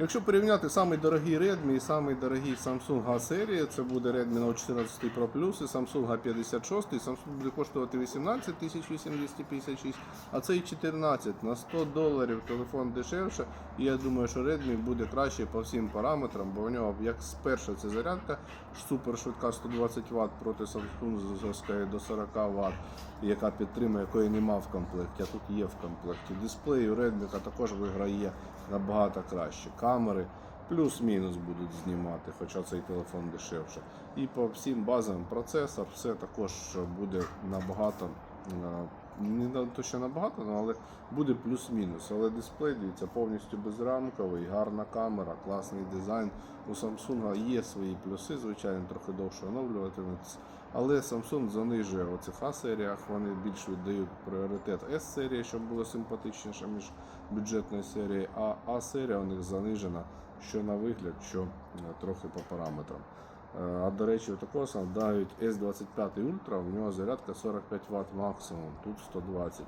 Якщо порівняти самий дорогий Redmi і самий дорогий Samsung A серії, це буде Redmi Note 14 Pro Plus і Samsung A56, Samsung буде коштувати 18 8256, а цей 14 на 100 доларів телефон дешевше. І я думаю, що Redmi буде краще по всім параметрам, бо у нього як перша це зарядка супер швидка 120 Вт проти Samsung до 40 Вт, яка підтримує, якої нема в комплекті, а тут є в комплекті. Дисплей у Redmi також виграє набагато краще. Камери плюс-мінус будуть знімати, хоча цей телефон дешевше. І по всім базам процесор все також буде набагато. Не то що набагато, ну, але буде плюс-мінус. Але дисплей дивіться повністю безрамковий, гарна камера, класний дизайн. У Samsung є свої плюси, звичайно, трохи довше оновлюватиметься. Але Samsung занижує у цих А-серіях, вони більш віддають пріоритет S-серії, щоб було симпатичніше між бюджетною серією, а А-серія у них занижена що на вигляд, що е, трохи по параметрам. Е, А до речі, такого навіть S25 Ultra, у нього зарядка 45 Вт максимум, тут 120.